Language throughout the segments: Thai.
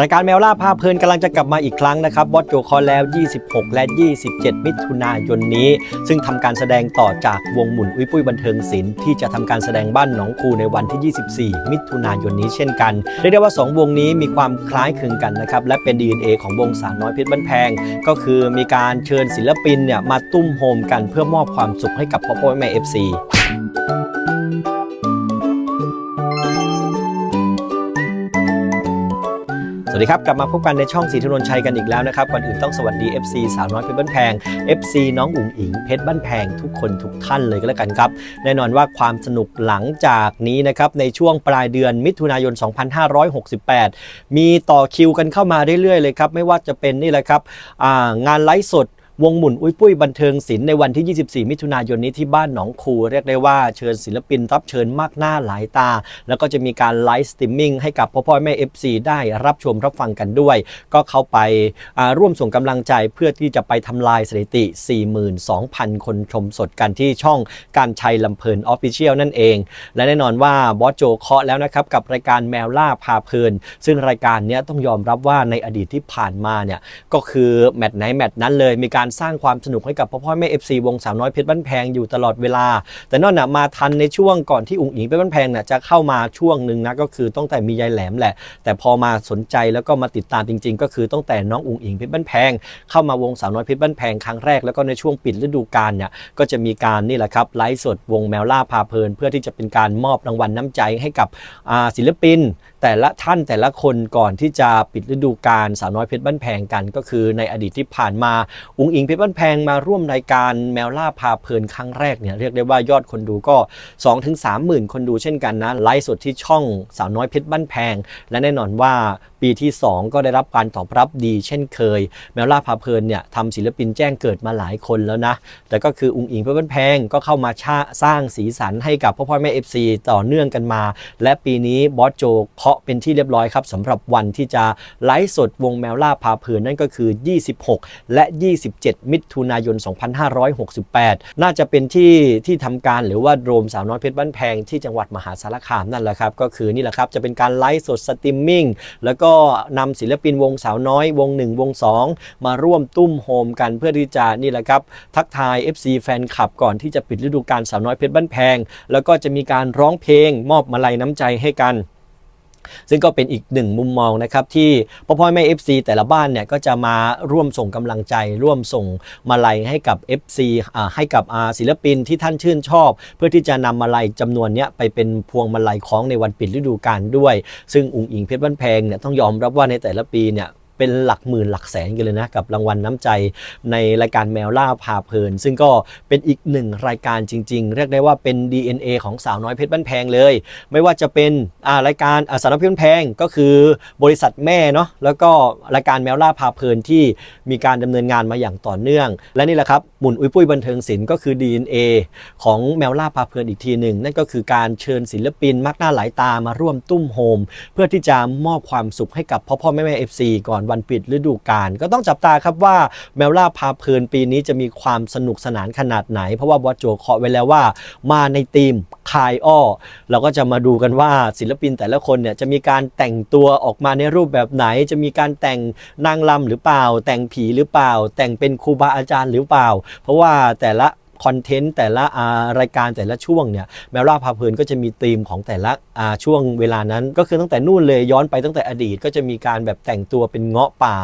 รายการแมวล่าพาเพลินกำลังจะกลับมาอีกครั้งนะครับบอสโจคอแล้ว 26 และ 27 มิถุนายนนี้ ซึ่งทำการแสดงต่อจากวงหมุนอุ้ยปุ้ยบันเทิงศิลป์ที่จะทำการแสดงบ้านหนองคูในวันที่ 24 มิถุนายนนี้เช่นกันเรียกได้ว่า 2 วงนี้มีความคล้ายคลึงกันนะครับและเป็น DNA ของวงสาวน้อยเพชรบ้านแพง ก็คือมีการเชิญศิลปินเนี่ยมาตุ้มโฮมกันเพื่อมอบความสุขให้กับพ่อพ่อแม่เอฟซี สวัสดีครับ กลับมาพบกันในช่องสีธนนชัยกันอีกแล้วนะครับก่อนอื่นต้องสวัสดี FC สาวน้อยเพชรบ้านแพง FC น้องอุ๋งอิงเพชรบ้านแพงทุกคนทุกท่านเลยก็แล้วกันครับ แน่นอนว่าความสนุกหลังจากนี้นะครับในช่วงปลายเดือนมิถุนายน 2568 มีต่อคิวกันเข้ามาเรื่อยๆเลยครับ ไม่ว่าจะเป็นนี่แหละครับงานไลฟ์สด วงหมุนอุ้ยปุ้ยบันเทิงศิลป์ในวันที่ 24 มิถุนายนนี้ที่บ้านหนองคูเรียกได้ว่าเชิญศิลปินรับเชิญมากหน้าหลายตา แล้วก็จะมีการไลฟ์สตรีมมิ่งให้กับพ่อพ่อแม่ FC ได้รับชมรับฟังกันด้วย ก็เข้าไปาร่วมส่งกำลังใจเพื่อที่จะไปทำลายสถิติ 42,000 คนชมสดกันที่ช่องการชัยลำเพลินออฟฟิเชียลนั่นเอง และแน่นอนว่าบอสโจเคาะแล้วนะครับกับรายการแมวล่าพาเพลิน ซึ่งรายการนี้ต้องยอมรับว่าในอดีตที่ผ่านมาเนี่ยก็คือแมตช์ไหนแมตช์นั้นเลยมีการสร้างความสนุกให้กับพ่อพ่อแม่ FC วงสาวน้อยเพชรบ้านแพงอยู่ตลอดเวลา แต่นอกน่ะมาทันในช่วงก่อนที่อุ๋งอิงเพชรบ้านแพงน่ะจะเข้ามาช่วงหนึ่งนะก็คือตั้งแต่มียายแหลมแหละ แต่พอมาสนใจแล้วก็มาติดตามจริง ๆ ก็คือตั้งแต่น้องอุ๋งอิงเพชรบ้านแพง เข้ามาวงสาวน้อยเพชรบ้านแพงครั้งแรกแล้วก็ในช่วงปิดฤดูกาลเนี่ยก็จะมีการนี่แหละครับไลฟ์สดวงแมวล่าพาเพลิน เพื่อที่จะเป็นการมอบรางวัลน้ำใจให้กับศิลปิน แต่ละท่านแต่ละคนก่อนที่จะปิดฤดูกาลสาวน้อยเพชรบ้านแพงกัน ก็คือในอดีตที่ผ่านมาอุ๋งอิงเพชรบ้านแพงมาร่วมรายการแมวล่าพาเพลินครั้งแรกเนี่ยเรียกได้ว่ายอดคนดูก็ 2-3ถึง3หมื่นคนดูเช่นกันนะไลฟ์สดที่ช่องสาวน้อยเพชรบ้านแพง และแน่นอนว่าปีที่ 2 ก็ได้รับการตอบรับดีเช่นเคย แมวล่าพาเพลินเนี่ยทำศิลปินแจ้งเกิดมาหลายคนแล้วนะ แต่ก็คืออุงอิงเพชรบ้านแพงก็เข้ามาชาสร้างสีสันให้กับพ่อพ่อแม่ FC ต่อเนื่องกันมา และปีนี้บอสโจเคาะเป็นที่เรียบร้อยครับสำหรับวันที่จะไลฟ์สดวงแมวล่าพาเพลินนั่นก็คือ 26 และ 27มิถุนายน 2568 น่าจะเป็นที่ที่ทำการหรือว่าโดมสาวน้อยเพชรบ้านแพงที่จังหวัดมหาสารคามนั่นแหละครับ ก็คือนี่แหละครับจะเป็นการไลฟ์สดสตรีมมิ่งแล้วก็นำศิลปินวงสาวน้อยวง 1 วง 2 มาร่วมตุ้มโฮมกันเพื่อที่จะนี่แหละครับทักทาย FC แฟนคลับก่อนที่จะปิดฤดูกาลสาวน้อยเพชรบ้านแพง แล้วก็จะมีการร้องเพลงมอบมาลัยน้ำใจให้กัน ซึ่งก็เป็นอีกหนึ่งมุมมองนะครับที่พ่อพ่อแม่ FC แต่ละบ้านเนี่ยก็จะมาร่วมส่งกำลังใจ ร่วมส่งมาลัยให้กับ FC อ่าให้กับอาศิลปินที่ท่านชื่นชอบ เพื่อที่จะนำมาลัยจำนวนเนี้ยไปเป็นพวงมาลัยของในวันปิดฤดูกาลด้วย ซึ่งอุงอิงเพชรบ้านแพงเนี่ยต้องยอมรับว่าในแต่ละปีเนี่ย เป็นหลักหมื่นหลักแสนกันเลยนะ กับรางวัลน้ำใจในรายการแมวล่าพาเพลิน ซึ่งก็เป็นอีกหนึ่งรายการจริง ๆ เรียกได้ว่าเป็น DNA ของสาวน้อยเพชรบ้านแพงเลย ไม่ว่าจะเป็นอ่ารายการอ่าสาวน้อยเพชรบ้านแพงก็คือบริษัทแม่เนาะแล้วก็รายการแมวล่าพาเพลินที่มีการดำเนินงานมาอย่างต่อเนื่อง และนี่แหละครับหมุนอุ้ยปุ้ยบันเทิงศิลป์ก็คือ DNA ของแมวล่าพาเพลินอีกทีหนึ่งนั่นก็คือการเชิญศิลปินมากหน้าหลายตามาร่วมตุ้มโฮมเพื่อที่จะมอบความสุขให้กับพ่อพ่อแม่แม่เอฟซีก่อนวันปิดฤดูกาลก็ต้องจับตาครับว่าแมวล่าพาเพลินปีนี้จะมีความสนุกสนานขนาดไหน เพราะว่าบอสโจเคาะไว้แล้วว่า มาในทีมคายอ้อ เราก็จะมาดูกันว่าศิลปินแต่ละคนเนี่ยจะมีการแต่งตัวออกมาในรูปแบบไหน จะมีการแต่งนางรำหรือเปล่า แต่งผีหรือเปล่า แต่งเป็นครูบาอาจารย์หรือเปล่า เพราะว่าแต่ละ คอนเทนต์แต่ละารายการแต่ละช่วงเนี่ยแมวล่าพาเพลินก็จะมีธีมของแต่ละช่วงเวลานั้น ก็คือตั้งแต่นู่นเลยย้อนไปตั้งแต่อดีตก็จะมีการแบบแต่งตัวเป็นเงาะป่า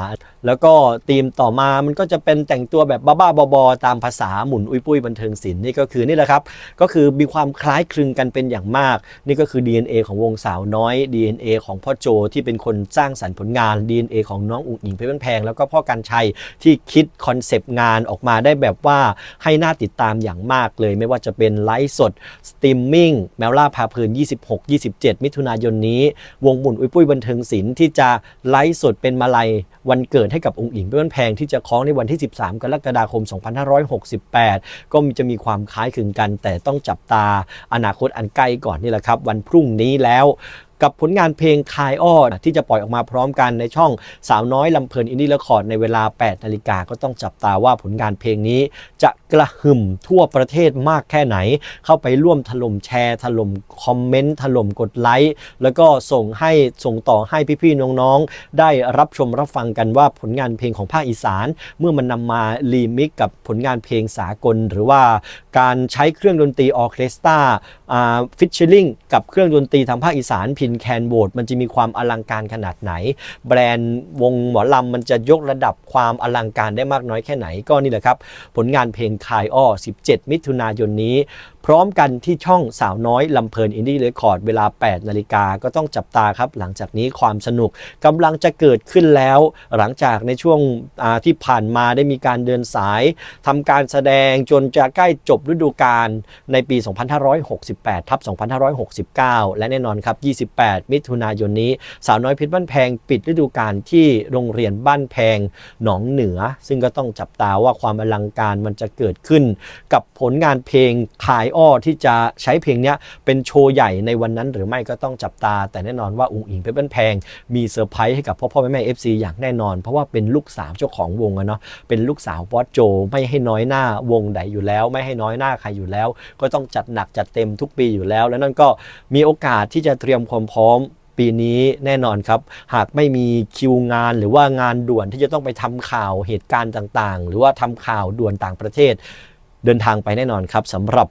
แล้วก็ธีมต่อมามันก็จะเป็นแต่งตัวแบบบ้าๆบอๆตามภาษาหมุนอุ้ยปุ้ยบันเทิงศิลป์นี่ก็คือนี่แหละครับก็คือมีความคล้ายคลึงกันเป็นอย่างมาก นี่ก็คือ DNA ของวงสาวน้อย DNA ของพ่อโจที่เป็นคนสร้างสรรค์ผลงาน DNA ของน้องอุ๋งอิงเพชรบ้านแพงแล้วก็พ่อกันชัยที่คิดคอนเซปต์งานออกมาได้แบบว่าให้น่าติดตามามอย่างมากเลย ไม่ว่าจะเป็นไลฟ์สดสตรีมมิ่งแมวล่าพาเพลิน 26 27 มิถุนายนนี้ วงหมุนอุ้ยปุ้ยบันเทิงศิลป์ที่จะไลฟ์สดเป็นมาลัยวันเกิดให้กับองค์อิงเพชรบ้านแพงที่จะคล้องในวันที่ 13 กรกฎาคม 2568 ก็จะมีความคล้ายคลึงกัน แต่ต้องจับตาอนาคตอันใกล้ก่อนนี่แหละครับ วันพรุ่งนี้แล้ว กับผลงานเพลงคายอ้อที่จะปล่อยออกมาพร้อมกันในช่องสาวน้อยลำเพลินอินดี้เรคอร์ดในเวลา 8 นาฬิกาก็ต้องจับตาว่าผลงานเพลงนี้ จะกระหึ่มทั่วประเทศมากแค่ไหน เข้าไปร่วมถล่มแชร์ถล่มคอมเมนต์ถล่มกดไลค์แล้วก็ส่งให้ส่งต่อให้พี่ๆน้องๆ ได้รับชมรับฟังกันว่าผลงานเพลงของภาคอีสาน เมื่อมันนำมารีมิกกับผลงานเพลงสากล หรือว่าการใช้เครื่องดนตรีออเคสตราฟิชเชอร์ลิงกับเครื่องดนตรีทางภาคอีสานพินแคนโบดมันจะมีความอลังการขนาดไหน แบรนด์วงหมอลำมันจะยกระดับความอลังการได้มากน้อยแค่ไหนก็นี่แหละครับ ผลงานเพลงคายอ้อ 17 มิถุนายนนี้ พร้อมกันที่ช่องสาวน้อยลำเพลินอินดี้เรคคอร์ดเวลา 8 นาฬิกาก็ต้องจับตาครับ หลังจากนี้ความสนุกกำลังจะเกิดขึ้นแล้ว หลังจากในช่วงที่ผ่านมาได้มีการเดินสายทำการแสดงจนจะใกล้จบฤดูกาลในปี 2568ทับ2569 และแน่นอนครับ28มิถุนายนนี้ สาวน้อยเพชรบ้านแพงปิดฤดูกาลที่โรงเรียนบ้านแพงหนองเหนือ ซึ่งก็ต้องจับตาว่าความอลังการมันจะเกิดขึ้น กับผลงานเพลงขายอ้อที่จะใช้เพลงนี้เป็นโชว์ใหญ่ในวันนั้นหรือไม่ก็ต้องจับตา แต่แน่นอนว่าอุงอิงเพชรบ้านแพง มีเซอร์ไพรส์ให้กับพ่อพ่อแม่แม่เอฟซีอย่างแน่นอน เพราะว่าเป็นลูกสาวเจ้าของวงอะเนาะเป็นลูกสาวบอสโจไม่ให้น้อยหน้าวงใดอยู่แล้ว ไม่ให้น้อยหน้าใครอยู่แล้ว ก็ต้องจัดหนักจัดเต็มทุกปีอยู่แล้ว แล้วนั่นก็มีโอกาสที่จะเตรียมความพร้อมปีนี้แน่นอนครับ หากไม่มีคิวงานหรือว่างานด่วนที่จะต้องไปทำข่าวเหตุการณ์ต่างๆ หรือว่าทำข่าวด่วนต่างประเทศ เดินทางไปแน่นอนครับสำหรับ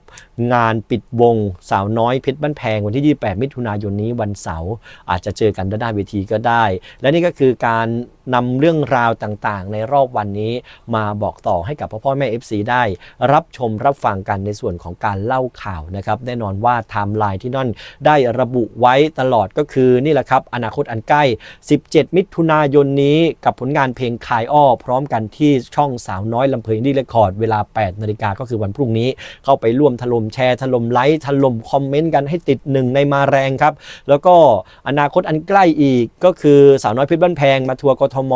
งานปิดวงสาวน้อยเพชรบ้านแพงวันที่ 28 มิถุนายนนี้วันเสาร์อาจจะเจอกันด้านหน้าเวทีก็ได้ และนี่ก็คือการนำเรื่องราวต่างๆ ในรอบวันนี้มาบอกต่อให้กับพ่อพ่อแม่ FC ได้ รับชมรับฟังกันในส่วนของการเล่าข่าวนะครับแน่นอนว่าไทม์ไลน์ที่นั่นได้ระบุไว้ตลอดก็คือนี่แหละครับ อนาคตอันใกล้ 17 มิถุนายนนี้กับผลงานเพลงคายอ้อ พร้อมกันที่ช่องสาวน้อยลำเพลินดีเรคคอร์ดเวลา 8 นาฬิกาก็คือวันพรุ่งนี้เข้าไปร่วมถล่มแชร์ถล่มไลค์ถล่มคอมเมนต์กันให้ติดหนึ่งในมาแรงครับ แล้วก็อนาคตอันใกล้อีกก็คือสาวน้อยเพชรบ้านแพงมาทัวร์กทม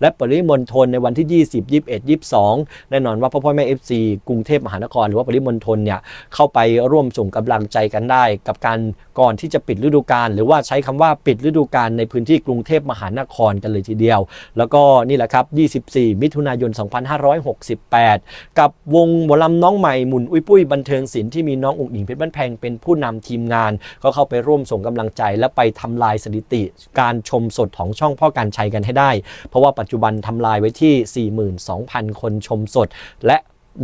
และปริมณฑลในวันที่ 20 21 22 แน่นอนว่าพ่อพ่อแม่ FC กรุงเทพมหานคร หรือว่าปริมณฑลเนี่ยเข้าไปร่วมส่งกำลังใจกันได้ กับการก่อนที่จะปิดฤดูกาลหรือว่าใช้คำว่าปิดฤดูกาลในพื้นที่กรุงเทพมหานครกันเลยทีเดียว แล้วก็นี่แหละครับ 24 มิถุนายน 2568 กับวงหมอลำน้องใหม่หมุนอุ้ยปุ้ยบันเทิงศิลป์ที่มีน้องอุ๋งอิงเพชรบ้านแพงเป็นผู้นำทีมงาน ก็เข้าไปร่วมส่งกำลังใจ และไปทำลายสถิติ การชมสดของช่องพ่อการชัยกันให้ได้ เพราะว่าปัจจุบันทำลายไว้ที่ 42,000 คนชมสด และ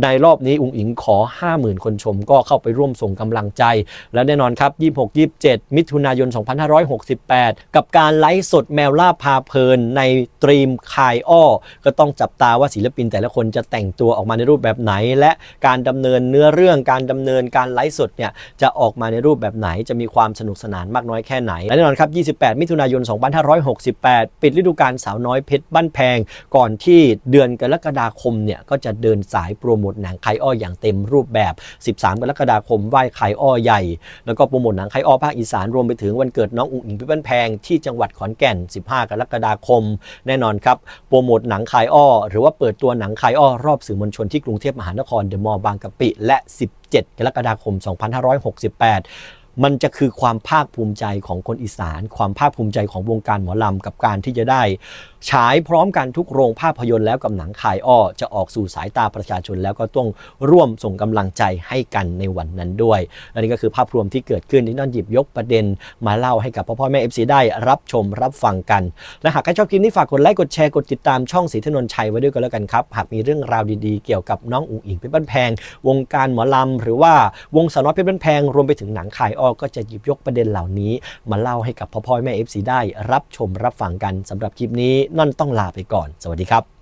ในรอบนี้อุ๋งอิงขอ 50,000 คนชมก็เข้าไปร่วมส่งกำลังใจ และแน่นอนครับ 26 27 มิถุนายน 2568 กับการไลฟ์สดแมวล่าพาเพลินในตรีมคายอ้อ ก็ต้องจับตาว่าศิลปินแต่ละคนจะแต่งตัวออกมาในรูปแบบไหน และการดำเนินเนื้อเรื่องการดำเนินการไลฟ์สดเนี่ยจะออกมาในรูปแบบไหนจะมีความสนุกสนานมากน้อยแค่ไหน และแน่นอนครับ 28 มิถุนายน 2568 ปิดฤดูกาลสาวน้อยเพชรบ้านแพง ก่อนที่เดือนกรกฎาคมเนี่ยก็จะเดินสายโปรโมทหนังไคอ้ออย่างเต็มรูปแบบ 13 กรกฎาคมไหว้ไคอ้อใหญ่ แล้วก็โปรโมทหนังไคอ้อภาคอีสานรวมไปถึงวันเกิดน้องอุ๋งอิงเพชรบ้านแพงที่จังหวัดขอนแก่น 15 กรกฎาคม แน่นอนครับโปรโมทหนังคอ้อ หรือว่าเปิดตัวหนังคอ้อรอบสื่อมวลชนที่กรุงเทพมหานครเดอะมอลล์บางกะปิและ 17 กรกฎาคม 2568 มันจะคือความภาคภูมิใจของคนอีสาน ความภาคภูมิใจของวงการหมอลำกับการที่จะได้ ฉายพร้อมกันทุกโรงภาพยนตร์แล้วกับหนังคายอ้อจะออกสู่สายตาประชาชนแล้วก็ต้องร่วมส่งกำลังใจให้กันในวันนั้นด้วยและนี่ก็คือภาพรวมที่เกิดขึ้นที่นั่นหยิบยกประเด็น มาเล่าให้กับพ่อพ่อแม่เอฟซีได้รับชมรับฟังกัน และหากใครชอบคลิปนี้ฝากกดไลค์กดแชร์กดติดตามช่องสีถนนชัยไว้ด้วยกันแล้วกันครับหากมีเรื่องราวดีๆ เกี่ยวกับน้องอุ๋งอิงเพชรบ้านแพง วงการหมอลำหรือว่าวงสาวน้อยเพชรบ้านแพงรวมไปถึงหนังขายอ้อก็จะหยิบยกประเด็นเหล่านี้ มาเล่าให้กับพ่อพ่อแม่เอฟซีได้รับชมรับฟังกันสำหรับคลิปนี้นั่นต้องลาไปก่อน สวัสดีครับ